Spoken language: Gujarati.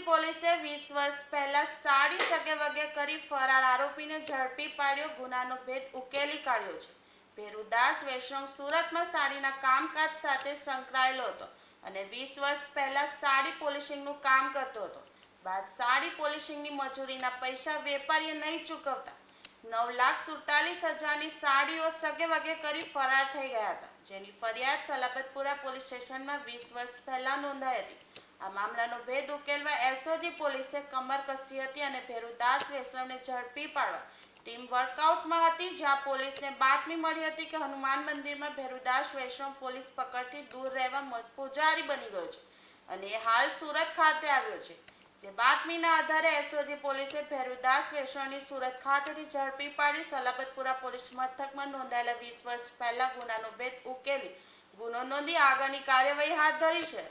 પોલીસે વીસ વર્ષ પહેલા સાડી સગે વગે કરી ફરાર આરોપીને ઝડપી પાડ્યો, ગુનાનો ભેદ ઉકેલી કાઢ્યો છે. ભેરુદાસ વૈષ્ણવ સુરતમાં સાડીના કામકાજ સાથે સંકળાયેલો હતો અને વીસ વર્ષ પહેલા સાડી પોલિશિંગનું કામ કરતો હતો. બાદ સાડી પોલિશિંગની મજૂરીના પૈસા વેપારીએ નહીં ચૂકવતા. નવ લાખ સુડતાલીસ હજારની સાડીઓ સગે વગે કરી ફરાર થઈ ગયા હતા, જેની ફરિયાદ સલાબતપુરા પોલીસ સ્ટેશનમાં વીસ વર્ષ પહેલા નોંધાઈ હતી. આ મામલાનો ભેદ ઉકેલવા એસઓજી પોલીસે કમર કસી હતી અને ભેરુદાસ વૈષ્ણવને ઝડપી પાડવા. ટીમ વર્કઆઉટમાં હતી, જ્યાં પોલીસને બાતમી મળી હતી કે હનુમાન મંદિરમાં ભેરુદાસ વૈષ્ણવ પોલીસ પકડથી દૂર રહેવા પૂજારી બની ગયો છે અને એ હાલ સુરત ખાતે આવ્યો છે. જે બાતમીના આધારે એસઓજી પોલીસે ભેરુદાસ વૈષ્ણવની સુરત ખાતેથી ઝડપી પાડી સલાબતપુરા પોલીસ મથકમાં નોંધાયેલા વીસ વર્ષ પહેલા ગુનાનો ભેદ ઉકેલી. ગુનો નોંધી આગળની કાર્યવાહી હાથ ધરી છે.